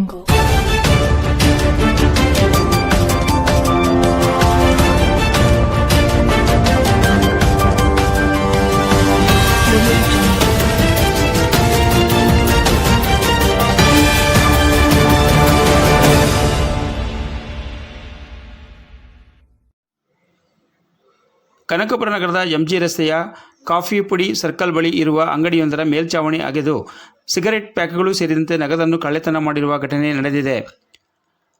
jungle. Kanakapura ನಗರದ MG ರಸ್ತೆಯ coffee ಪುಡಿ ಸರ್ಕಲ್ ಬಳಿ ಇರುವ ಅಂಗಡಿಯೊಂದರ ಮೇಲ್ಚಾವಣಿ ಅಗೆದು ಸಿಗರೆಟ್ ಪ್ಯಾಕ್ಗಳು ಸೇರಿದಂತೆ ನಗದನ್ನು ಕಳ್ಳತನ ಮಾಡಿರುವ ಘಟನೆ ನಡೆದಿದೆ.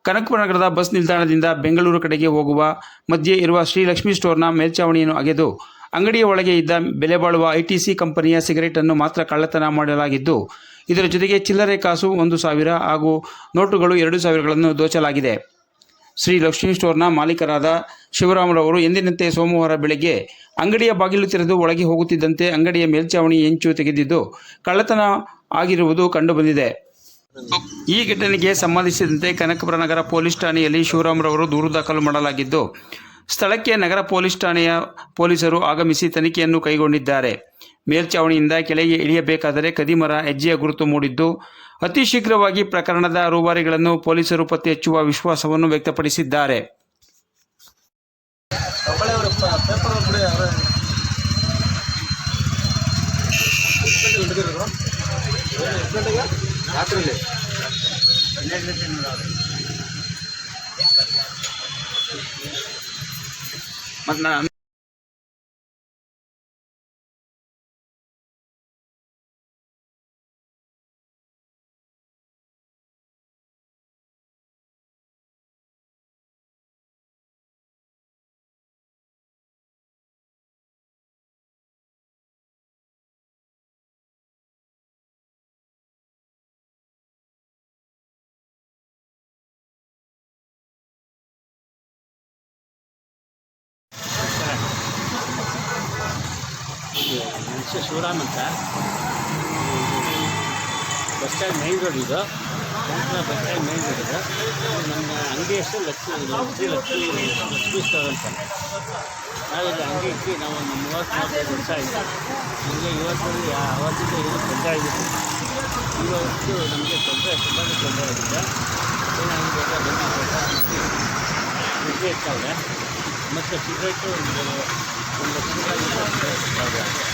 ಕನಕಪುರ ನಗರದ ಬಸ್ ನಿಲ್ದಾಣದಿಂದ ಬೆಂಗಳೂರು ಕಡೆಗೆ ಹೋಗುವ ಮಧ್ಯೆ ಇರುವ ಶ್ರೀಲಕ್ಷ್ಮಿ ಸ್ಟೋರ್ನ ಮೇಲ್ಚಾವಣಿಯನ್ನು ಅಗೆದು ಅಂಗಡಿಯ ಒಳಗೆ ಇದ್ದ ಬೆಲೆ ಬಾಳುವ ಐಟಿಸಿ ಕಂಪನಿಯ ಸಿಗರೆಟ್ ಅನ್ನು ಮಾತ್ರ ಕಳ್ಳತನ ಮಾಡಲಾಗಿದ್ದು, ಇದರ ಜೊತೆಗೆ ಚಿಲ್ಲರೆ ಕಾಸು ಒಂದು ಸಾವಿರ ಹಾಗೂ ನೋಟುಗಳು ಎರಡು ಸಾವಿರಗಳನ್ನು ದೋಚಲಾಗಿದೆ. ಶ್ರೀ ಲಕ್ಷ್ಮೀ ಸ್ಟೋರ್ನ ಮಾಲೀಕರಾದ ಶಿವರಾಮರವರು ಎಂದಿನಂತೆ ಸೋಮವಾರ ಬೆಳಗ್ಗೆ ಅಂಗಡಿಯ ಬಾಗಿಲು ತೆರೆದು ಒಳಗೆ ಹೋಗುತ್ತಿದ್ದಂತೆ ಅಂಗಡಿಯ ಮೇಲ್ಚಾವಣಿ ಹೆಂಚು ತೆಗೆದಿದ್ದು ಕಳ್ಳತನ ಆಗಿರುವುದು ಕಂಡುಬಂದಿದೆ. ಈ ಘಟನೆಗೆ ಸಂಬಂಧಿಸಿದಂತೆ ಕನಕಪುರ ನಗರ ಪೊಲೀಸ್ ಠಾಣೆಯಲ್ಲಿ ಶಿವರಾಮರವರು ದೂರು ದಾಖಲು ಮಾಡಲಾಗಿದ್ದು, ಸ್ಥಳಕ್ಕೆ ನಗರ ಪೊಲೀಸ್ ಠಾಣೆಯ ಪೊಲೀಸರು ಆಗಮಿಸಿ ತನಿಖೆಯನ್ನು ಕೈಗೊಂಡಿದ್ದಾರೆ. ಮೇಲ್ಚಾವಣಿಯಿಂದ ಕೆಳಗೆ ಇಳಿಯಬೇಕಾದರೆ ಕದಿಮರ ಹೆಜ್ಜೆಯ ಗುರುತು ಮೂಡಿದ್ದು, ಅತಿ ಶೀಘ್ರವಾಗಿ ಪ್ರಕರಣದ ರೂವಾರಿಗಳನ್ನು ಪೊಲೀಸರು ಪತ್ತೆ ಹಚ್ಚುವ ವಿಶ್ವಾಸವನ್ನು ವ್ಯಕ್ತಪಡಿಸಿದ್ದಾರೆ. ಮತ್ತು ಮನುಷ್ಯ ಶಿವರಾಮ್ ಅಂತ. ಬಸ್ ಸ್ಟ್ಯಾಂಡ್ ಮೈನ್ ರೋಡ್ ಇದು. ಬಸ್ ಸ್ಟ್ಯಾಂಡ್ ಮೈನ್ ರೋಡ್ ಇದು. ನಮ್ಮ ಅಂಗಡಿ ಹೆಸರು ಲಕ್ಷ್ಮಿ ಲಕ್ಷ್ಮಿ ಲಕ್ಷ್ಮಿ ಲಕ್ಷ್ಮಿ ಸ್ಟೋರ್ ಅಂತ. ನಾವಿಲ್ಲಿ ಅಂಗಡಿ ಇಟ್ಟು ನಾವು ಒಂದು ಮೂವತ್ತು ನಾಲ್ಕೈದು ವರ್ಷ ಆಯಿತು. ನಮಗೆ ಇವತ್ತು ಅವತ್ತಿಂದ ಇವತ್ತು ತೊಂದರೆ ಆಗಿದೆ ಇವತ್ತು ನಮಗೆ ತೊಂದರೆ ತುಂಬ ತೊಂದರೆ ಆಗಿದೆ. ಏನಾಗಿದೆ ನಿದ್ದೆ ಇರ್ತಾವೆ ಮತ್ತು ಸಿಗರೇಟು ಒಂದು ಒಂದು ಲಕ್ಷ ರೂಪಾಯಿ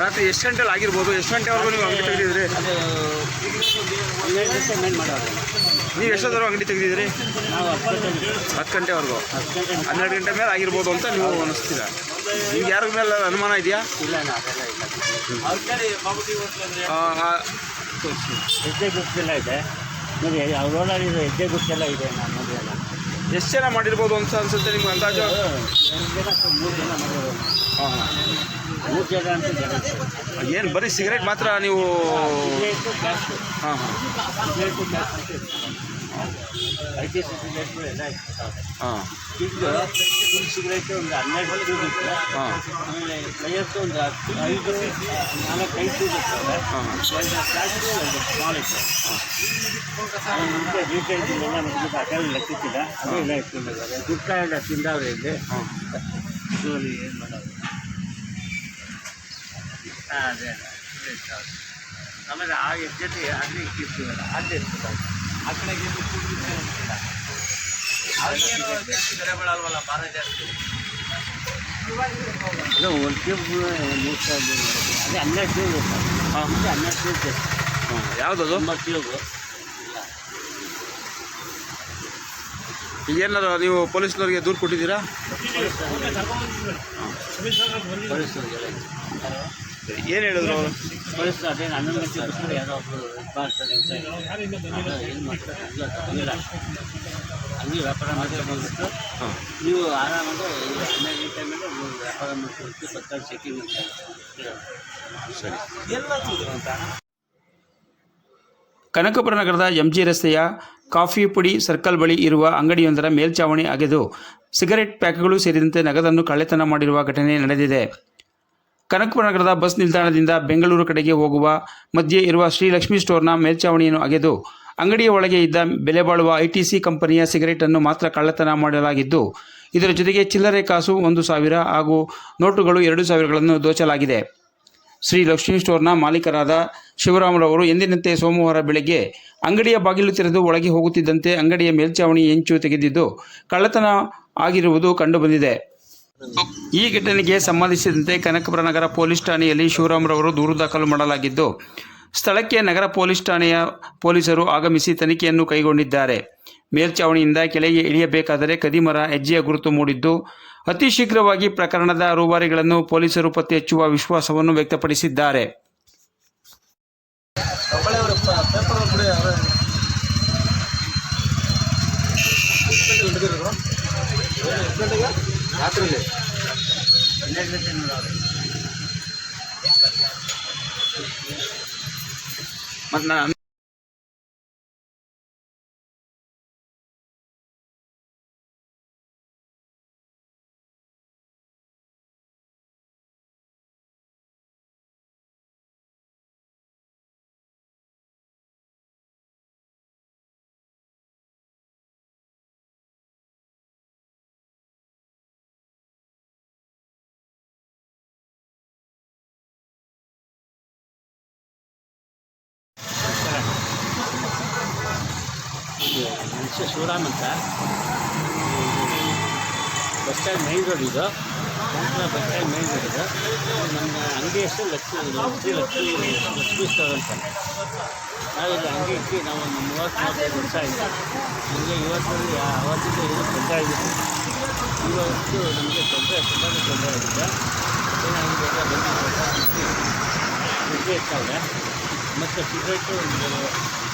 ರಾತ್ರಿ ಎಷ್ಟು ಗಂಟೆಲಿ ಆಗಿರ್ಬೋದು? ಎಷ್ಟು ಗಂಟೆವರೆಗೂ ನೀವು ಅಂಗಡಿ ತೆಗೆದಿದ್ರಿ ನೀವು ಎಷ್ಟೊತ್ತವರೆಗೂ ಅಂಗಡಿ ತೆಗೆದಿದ್ರಿ ಹತ್ತು ಗಂಟೆ ಹತ್ತು ಗಂಟೆವರೆಗೂ. ಗಂಟೆ ಹನ್ನೆರಡು ಗಂಟೆ ಮೇಲೆ ಆಗಿರ್ಬೋದು ಅಂತ ನೀವು ಅನಿಸ್ತೀರಾ? ನಿಮ್ಗೆ ಯಾರ ಮೇಲೆ ಅನುಮಾನ ಇದೆಯಾ? ಇಲ್ಲ ಇದೆ ಹೆಜ್ಜೆ ಇದೆ ಎಷ್ಟು ಜನ ಮಾಡಿರ್ಬೋದು ಅಂತ ಅನ್ಸುತ್ತೆ ನಿಮ್ಗೆ ಅಂದಾಜು? ಮೂರು ಜನ ಮಾಡಿರೋದು ಹಾಂ ಏನು, ಬರೀ ಸಿಗರೇಟ್ ಮಾತ್ರ ನೀವು ಹಾಂ ಹಾಂ. ಸಿಗರೇಟು ಹಾಂ. ಒಂದು ಹಾಂ. ಐದು ನಾಲ್ಕು ಹಾಂ. ಎರಡು ಪ್ಲಾಸ್ಟಿಕ್ ಒಂದು ಸ್ಮಾಲ್ ಇತ್ತು ರೀಟೇಲ್ ಎಲ್ಲ ಮುಗಿದು ಅದೆಲ್ಲ ಲೆಕ್ಕಿಸಿಲ್ಲ ಅದು ಎಲ್ಲ ಇಟ್ಕೊಂಡಿದ್ದಾರೆ ಗುಟ್ಟ ಎಲ್ಲ ತಿಂದವ್ರೆ ಇಲ್ಲಿ ಹಾಂ ಏನು ಮಾಡೋದು ಹಾಂ. ಅದೇ. ಆಮೇಲೆ ಆ ಜೊತೆ ಅಲ್ಲಿ ಇಟ್ಟಿರ್ತೀವಲ್ಲ ಅಲ್ಲಿ ಇರ್ತದೆ. ಆ ಕಡೆಗೆ ಇದು ಕೂಡ್ಲಿಕ್ಕೆ ಜಾಸ್ತಿ ಅದು ಒಂದು ಟ್ಯೂಬ್ ಮೂರು ಸಾವಿರದ ಅದೇ ಹನ್ನೆರಡು ಟ್ಯೂಬ್ ಹಾಂ. ಹನ್ನೆರಡು ಟ್ಯೂಬ್ ಹಾಂ ಯಾವುದದು? ಒಂಬತ್ತು ಟ್ಯೂಬ್ ಏನಾರು ನೀವು ಪೊಲೀಸ್ನವ್ರಿಗೆ ದೂರು ಕೊಟ್ಟಿದ್ದೀರಾ? ಏನು ಹೇಳಿದ್ರು ಅವರು? ಪೊಲೀಸ್ ಅದೇ ನನ್ನ ಮಧ್ಯೆ ಬಿಟ್ಟರೆ ಯಾರೋ ಒಬ್ಬರು ಮಾಡ್ತಾರೆ ಅಂತ ಏನು ಮಾಡ್ತಾರೆ? ಇಲ್ಲ ಇಲ್ಲ. ಹಂಗೆ ವ್ಯಾಪಾರ ಬಂದ್ಬಿಟ್ಟು ನೀವು ಆರಾಮಾಗಿ ಈ ಹನ್ನೆರಡು ಗಂಟೆ ಮೇಲೆ ವ್ಯಾಪಾರ ಮಾಡ್ಕೊಂಡು ಪತ್ತಾರು ಚೆಕಿಂಗ್ ಅಂತ ಸರಿ ಅಂತ ಕನಕಪುರ ನಗರದ ಎಂಜಿ ರಸ್ತೆಯ ಕಾಫಿ ಪುಡಿ ಸರ್ಕಲ್ ಬಳಿ ಇರುವ ಅಂಗಡಿಯೊಂದರ ಮೇಲ್ಚಾವಣಿ ಅಗೆದು ಸಿಗರೆಟ್ ಪ್ಯಾಕ್ಗಳು ಸೇರಿದಂತೆ ನಗದನ್ನು ಕಳ್ಳತನ ಮಾಡಿರುವ ಘಟನೆ ನಡೆದಿದೆ. ಕನಕಪುರ ನಗರದ ಬಸ್ ನಿಲ್ದಾಣದಿಂದ ಬೆಂಗಳೂರು ಕಡೆಗೆ ಹೋಗುವ ಮಧ್ಯೆ ಇರುವ ಶ್ರೀಲಕ್ಷ್ಮಿ ಸ್ಟೋರ್ನ ಮೇಲ್ಛಾವಣಿಯನ್ನು ಅಗೆದು ಅಂಗಡಿಯ ಒಳಗೆ ಇದ್ದ ಬೆಲೆ ಬಾಳುವ ಐಟಿಸಿ ಕಂಪನಿಯ ಸಿಗರೇಟ್ ಅನ್ನು ಮಾತ್ರ ಕಳ್ಳತನ ಮಾಡಲಾಗಿದ್ದು, ಇದರ ಜೊತೆಗೆ ಚಿಲ್ಲರೆ ಕಾಸು ಒಂದು ಸಾವಿರ ಹಾಗೂ ನೋಟುಗಳು ಎರಡು ಸಾವಿರಗಳನ್ನು ದೋಚಲಾಗಿದೆ. ಶ್ರೀ ಲಕ್ಷ್ಮಿ ಸ್ಟೋರ್ನ ಮಾಲೀಕರಾದ ಶಿವರಾಮರವರು ಎಂದಿನಂತೆ ಸೋಮವಾರ ಬೆಳಗ್ಗೆ ಅಂಗಡಿಯ ಬಾಗಿಲು ತೆರೆದು ಒಳಗೆ ಹೋಗುತ್ತಿದ್ದಂತೆ ಅಂಗಡಿಯ ಮೇಲ್ಛಾವಣಿ ಹೆಂಚು ತೆಗೆದಿದ್ದು, ಕಳ್ಳತನ ಆಗಿರುವುದು ಕಂಡುಬಂದಿದೆ. ಈ ಘಟನೆಗೆ ಸಂಬಂಧಿಸಿದಂತೆ ಕನಕಪುರ ನಗರ ಪೊಲೀಸ್ ಠಾಣೆಯಲ್ಲಿ ಶಿವರಾಮ್ರವರು ದೂರು ದಾಖಲು ಮಾಡಲಾಗಿದ್ದು, ಸ್ಥಳಕ್ಕೆ ನಗರ ಪೊಲೀಸ್ ಠಾಣೆಯ ಪೊಲೀಸರು ಆಗಮಿಸಿ ತನಿಖೆಯನ್ನು ಕೈಗೊಂಡಿದ್ದಾರೆ. ಮೇಲ್ಚಾವಣಿಯಿಂದ ಕೆಳಗೆ ಇಳಿಯಬೇಕಾದರೆ ಕದಿಮರ ಹೆಜ್ಜೆಯ ಗುರುತು ಮೂಡಿದ್ದು, ಅತಿ ಶೀಘ್ರವಾಗಿ ಪ್ರಕರಣದ ರೂವಾರಿಗಳನ್ನು ಪೊಲೀಸರು ಪತ್ತೆ ಹಚ್ಚುವ ವಿಶ್ವಾಸವನ್ನು ವ್ಯಕ್ತಪಡಿಸಿದ್ದಾರೆ. मतलब ನನ್ನ ಹೆಸರು ಶಿವರಾಮ್ ಅಂತ. ಬಸ್ ಸ್ಟ್ಯಾಂಡ್ ಮೈನ್ ರೋಡ್ ಇದು. ಬಸ್ ಸ್ಟ್ಯಾಂಡ್ ಮೈನ್ ರೋಡ್ ಇದು. ನಮ್ಮ ಅಂಗಡಿ ಹೆಸರು ಲಕ್ಷ್ಮಿ ಲಕ್ಷ್ಮಿ ಲಕ್ಷ್ಮಿ ಲಕ್ಷ್ಮಿ ಸ್ಟೋರ್ ಅಂತ. ನಾವಿಲ್ಲಿ ಅಂಗಡಿ ಇಟ್ಟು ನಾವು ಒಂದು ಮೂವತ್ತು ನಾಲ್ಕೈದು ವರ್ಷ ಆಯಿತು. ನಮಗೆ ಇವತ್ತು ಅವತ್ತಿಂದ ಏನು ತೊಂದರೆ ಆಗಿತ್ತು ಇವತ್ತು ನಮಗೆ ತೊಂದರೆ ತುಂಬಾ ತೊಂದರೆ ಆಗಿದೆ. ಏನಾಗಿದೆ ಬಂದಿದೆ ಇರ್ತಾವೆ ಮತ್ತು ಸಿಗರೇಟು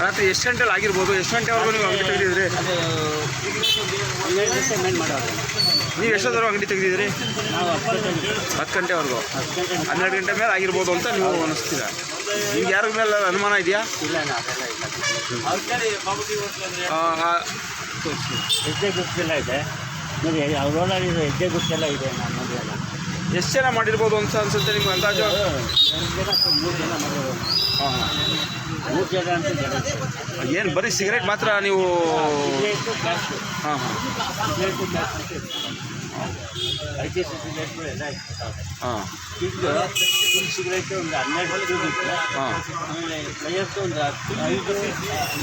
ರಾತ್ರಿ ಎಷ್ಟು ಗಂಟೆಲಿ ಆಗಿರ್ಬೋದು? ಎಷ್ಟು ಗಂಟೆವರೆಗೂ ನೀವು ಅಂಗಡಿ ತೆಗೆದಿದ್ರಿ ನೀವು ಎಷ್ಟೊತ್ತರೂ ಅಂಗಡಿ ತೆಗೆದಿದ್ರಿ ಹತ್ತು ಗಂಟೆ ಹತ್ತು ಗಂಟೆವರೆಗೂ. ಹನ್ನೆರಡು ಗಂಟೆ ಮೇಲೆ ಆಗಿರ್ಬೋದು ಅಂತ ನೀವು ಅನಿಸ್ತೀರಾ? ನಿಮ್ಗೆ ಯಾರ ಮೇಲೆ ಅನುಮಾನ ಇದೆಯಾ? ಹೆಜ್ಜೆ ಗುರುತೆಲ್ಲ ಇದೆ ಹೆಜ್ಜೆ ಇದೆ ಎಷ್ಟು ಜನ ಮಾಡಿರ್ಬೋದು ಅಂತ ಅನ್ಸುತ್ತೆ ನಿಮ್ಗೆ ಅಂದಾಜು? ಮೂರು ಜನ ಮಾಡಿರೋದು ಹಾಂ ಅಂತ ಏನು, ಬರೀ ಸಿಗರೇಟ್ ಮಾತ್ರ ನೀವು ಸಿಗರೇಟು ಹಾಂ ಹಾಂ. ಹಾಂ. ಒಂದು ಹನ್ನೆರಡು ಟ್ಯೂಬ್ ಇತ್ತು ಹಾಂ. ಐದು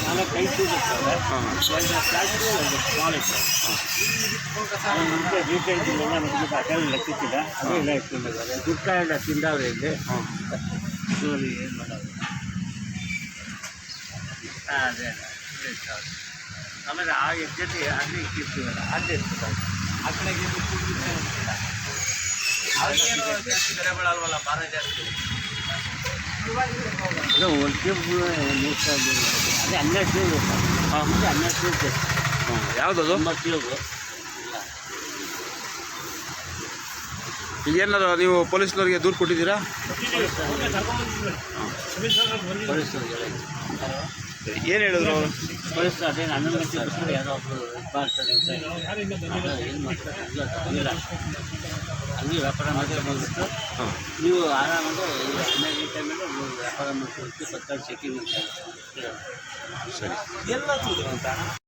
ನಾಲ್ಕು ಐದು ಇರ್ತವೆ ಹಾಂ ಇತ್ತು ರೀಟೇಲ್ ಎಲ್ಲ ದುಡ್ಡ ತಿಂದವ್ರೆ ಇಲ್ಲಿ ಹಾಂ. ಏನು ಮಾಡೋದು? ಹಾಂ ಅದೇ. ಆಮೇಲೆ ಆ ಜೊತೆ ಅಲ್ಲಿ ಇಟ್ಟಿರ್ತೀವಲ್ಲ ಅಲ್ಲಿ ಇರ್ತದೆ. ಆ ಕಡೆಗೆ ಬೆಲೆ ಭಾರ ಜಾಸ್ತಿ. ಅದು ಒಂದು ಟ್ಯೂಬ್ ಮೂರು ಸಾವಿರ ಅದೇ ಹನ್ನೆರಡು ಟ್ಯೂಬ್ ಹಾಂ. ಹನ್ನೆರಡು ಟ್ಯೂಬ್ ಯಾವುದದು? ಒಂಬತ್ತು ಟ್ಯೂಬ್ ನೀವು ಪೊಲೀಸ್ನವರಿಗೆ ದೂರು ಕೊಟ್ಟಿದ್ದೀರಾ? ಏನು ಹೇಳಿದ್ರು ಅವರು? ಪೊಲೀಸ್ ಅದೇನು ಹನ್ನೊಂದು ಗಂಟೆ ಒಬ್ಬರು ಅಂತ ಏನು ಮಾಡ್ತಾರೆ? ಇಲ್ಲ ಇಲ್ಲ ಅಲ್ಲಿ ವ್ಯಾಪಾರ ಮಾಡಿ ಬಂದ್ಬಿಟ್ಟು ನೀವು ಆರಾಮಾಗಿ ಈ ಹನ್ನೆರಡು ಗಂಟೆ ಮೇಲೆ ನೀವು ವ್ಯಾಪಾರ ಮಾಡ್ಕೊಳ್ತೀವಿ ಸರ್ಕಾರ ಚೆಕಿಂಗ್ ಅಂತ ಸರಿ. ಎಲ್ಲ